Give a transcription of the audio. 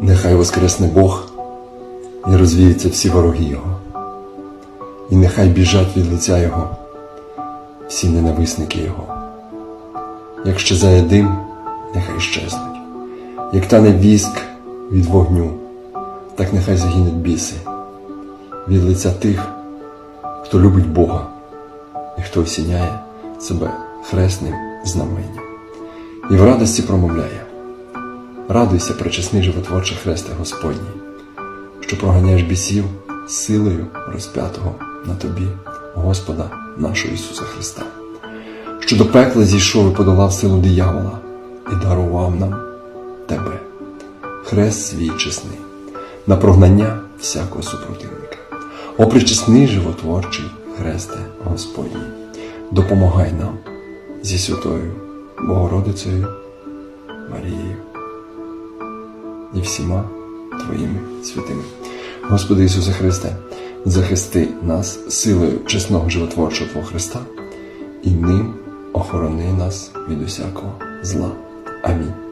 Нехай воскресне Бог і розвіються всі вороги Його, і нехай біжать від лиця Його всі ненависники Його. Як щезає дим, нехай щезнуть, як тане віск від вогню, так нехай загинуть біси від лиця тих, хто любить Бога і хто осіняє себе хресним знаменням. І в радості промовляє. Радуйся, пречесний животворче хресте Господній, що проганяєш бісів силою розп'ятого на тобі, Господа нашого Ісуса Христа, що до пекла зійшов і подолав силу диявола і дарував нам тебе, хрест свій чесний, на прогнання всякого супротивника. О причесний животворчий хресте Господній, допомагай нам зі святою Богородицею Марією і всіма Твоїми святими. Господи Ісусе Христе, захисти нас силою чесного животворчого Твого Христа і ним охорони нас від усякого зла. Амінь.